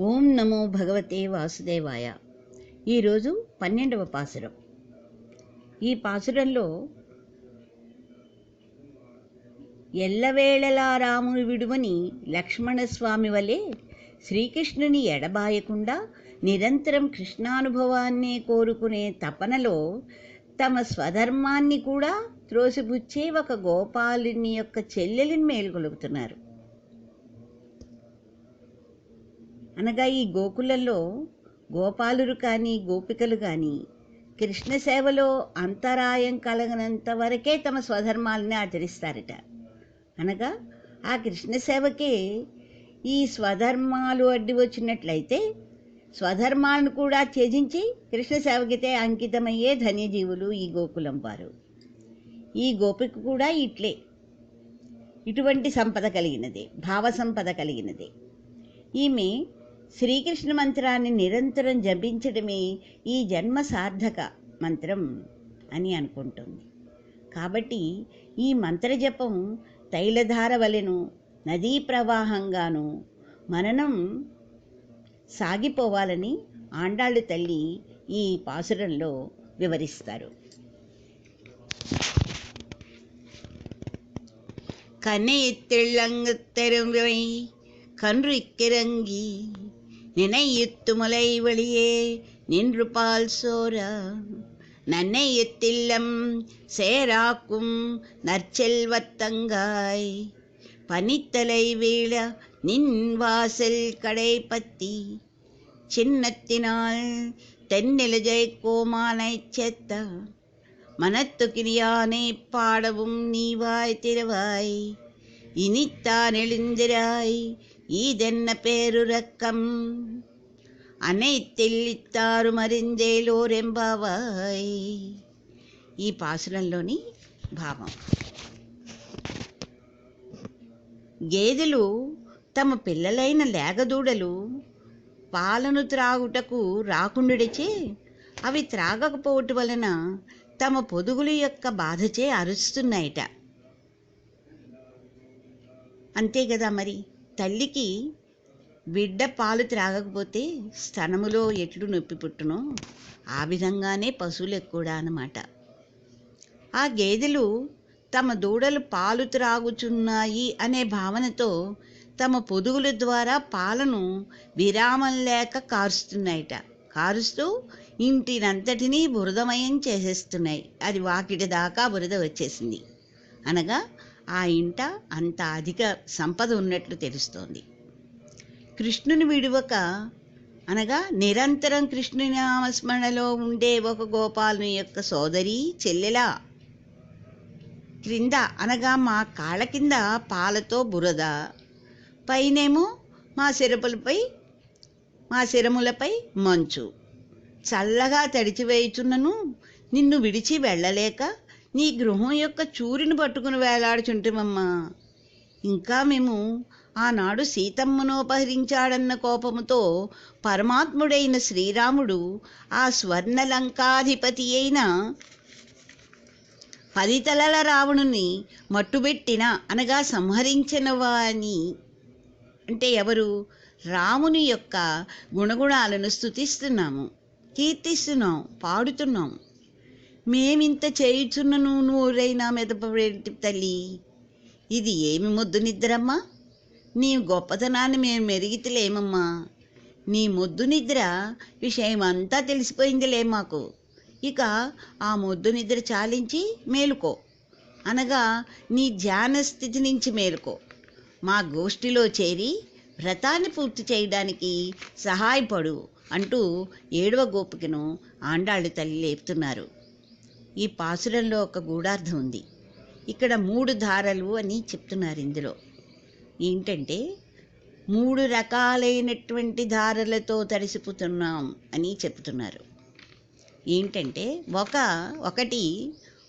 ఓం నమో భగవతే వాసుదేవాయ. ఈరోజు పన్నెండవ పాసురం. ఈ పాసురంలో ఎల్లవేళలా రాముని విడువని లక్ష్మణస్వామి వలె శ్రీకృష్ణుని ఎడబాయకుండా నిరంతరం కృష్ణానుభవాన్నే కోరుకునే తపనలో తమ స్వధర్మాన్ని కూడా త్రోసిపుచ్చే ఒక గోపాలుని యొక్క చెల్లెలిని మేలుకొలుపుతున్నారు. అనగా ఈ గోకులలో గోపాలురు కానీ గోపికలు కానీ కృష్ణ సేవలో అంతరాయం కలగనంత వరకే తమ స్వధర్మాలని ఆచరిస్తారట. అనగా ఆ కృష్ణ సేవకే ఈ స్వధర్మాలు అడ్డు వచ్చినట్లయితే స్వధర్మాలను కూడా త్యజించి కృష్ణ సేవకితే అంకితమయ్యే ధన్యజీవులు ఈ గోకులం వారు. ఈ గోపిక కూడా ఇట్లే. ఇటువంటి సంపద కలిగినదే భావ సంపద కలిగినదే. ఈమె శ్రీకృష్ణ మంత్రాన్ని నిరంతరం జపించడమే ఈ జన్మ సార్థక మంత్రం అని అనుకుంటుంది కాబట్టి ఈ మంత్ర జపం తైలధార వలెను నదీ ప్రవాహంగాను మననం సాగిపోవాలని ఆండాళ్ళు తల్లి ఈ పాసురంలో వివరిస్తారు கனையெத்திழங்கத்தெருவை கன்று இக்கிறங்கி நினையுத்துமலை வழியே நின்று பால் சோரா நன்னையத்தில்லம் சேராக்கும் நற்செல்வத்தங்காய் பனித்தலை வீழ நின் வாசல் கடை பத்தி. சின்னத்தினால் தென்னிலஜை கோமானை செத்த மனத்துக்கிரியானை பாடவும் நீவாய் திருவாய் இனித்தான் எழுந்திராய் ஈதென்ன பேருரக்கம் அனைத்தில் இத்தாரும் அறிந்தேலோர் ఎంబావాయ్ ఈ పాసురంలోని భావం. గేదెలు తమ పిల్లలైన లేగదూడలు పాలను త్రాగుటకు రాకుండుడిచే అవి త్రాగకపోవటం వలన తమ పొదుగుల యొక్క బాధచే అరుస్తున్నాయట. అంతే కదా మరి? తల్లికి బిడ్డ పాలు త్రాగకపోతే స్తనములో ఎట్లు నొప్పి పుట్టునో ఆ విధంగానే పశువులకు కూడా అన్నమాట. ఆ గేదెలు తమ దూడలు పాలు త్రాగుచున్నాయి అనే భావనతో తమ పొదుగుల ద్వారా పాలను విరామం లేక కారుస్తున్నాయట. కారుస్తూ ఇంటినంతటినీ బురదమయం చేసేస్తున్నాయి. అది వాకిటి దాకా బురద వచ్చేసింది. అనగా ఆ ఇంట అంత అధిక సంపద ఉన్నట్లు తెలుస్తోంది. కృష్ణుని విడువక అనగా నిరంతరం కృష్ణుని నామస్మరణలో ఉండే ఒక గోపాలుని యొక్క సోదరి చెల్లెలా క్రింద అనగా మా కాళ్ళ కింద పాలతో బురద పైనేమో మా శిరపులపై మా సిరములపై మంచు. చల్లగా తడిచివేయుచున్నను నిన్ను విడిచి వెళ్ళలేక నీ గృహం యొక్క చూరిని పట్టుకుని వేలాడుచుంటుమమ్మా ఇంకా మేము ఆనాడు సీతమ్మను అపహరించాడన్న కోపముతో పరమాత్ముడైన శ్రీరాముడు ఆ స్వర్ణలంకాధిపతి అయిన పదితలల రావణుని మట్టుబెట్టిన అనగా సంహరించిన వాని అంటే ఎవరు? రాముని యొక్క గుణగుణాలను స్థుతిస్తున్నాము కీర్తిస్తున్నాం పాడుతున్నాం మేమింత చేయుచున్నను నూరైనా మెదపేటి తల్లి? ఇది ఏమి మొద్దు నిద్రమ్మా? నీ గొప్పతనాన్ని మేము మెరిగితలేమమ్మా. నీ మొద్దు నిద్ర విషయం అంతా తెలిసిపోయిందిలే మాకు. ఇక ఆ మొద్దు నిద్ర చాలించి మేలుకో. అనగా నీ ధ్యాన స్థితి నుంచి మేలుకో. మా గోష్ఠిలో చేరి వ్రతాన్ని పూర్తి చేయడానికి సహాయపడు అంటూ ఏడవ గోపికను ఆండాళ్ళు తల్లి లేపుతున్నారు. ఈ పాసురంలో ఒక గూఢార్థం ఉంది. ఇక్కడ మూడు ధారలు అని చెప్తున్నారు ఇందులో. ఏంటంటే మూడు రకాలైనటువంటి ధారలతో తడిసిపోతున్నాం అని చెప్తున్నారు. ఏంటంటే ఒక ఒకటి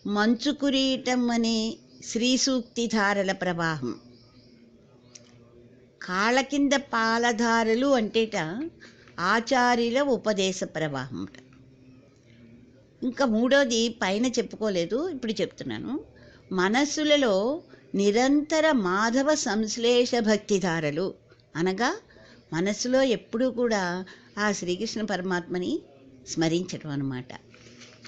మంచు కురీటం అనే శ్రీ సూక్తి ధారల ప్రవాహం. కాళ్ళ కింద పాలధారలు అంటేట ఆచార్యుల ఉపదేశ ప్రవాహం. ఇంకా మూడోది పైన చెప్పుకోలేదు ఇప్పుడు చెప్తున్నాను. మనస్సులలో నిరంతర మాధవ సంశ్లేష భక్తిధారలు అనగా మనసులో ఎప్పుడూ కూడా ఆ శ్రీకృష్ణ పరమాత్మని స్మరించడం అన్నమాట.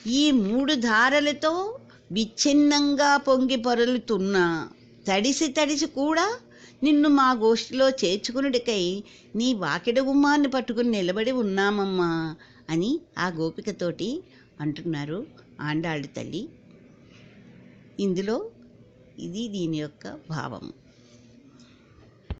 ఈ మూడు ధారలతో విచ్ఛిన్నంగా పొంగి పొరలుతున్న తడిసి తడిసి కూడా నిన్ను మా గోష్ఠిలో చేర్చుకునుడికై నీ వాకిడ గుమ్మాన్ని పట్టుకుని నిలబడి ఉన్నామమ్మా అని ఆ గోపికతోటి అంటున్నారు ఆండాళ్ళ తల్లి. ఇందులో ఇది దీని యొక్క భావం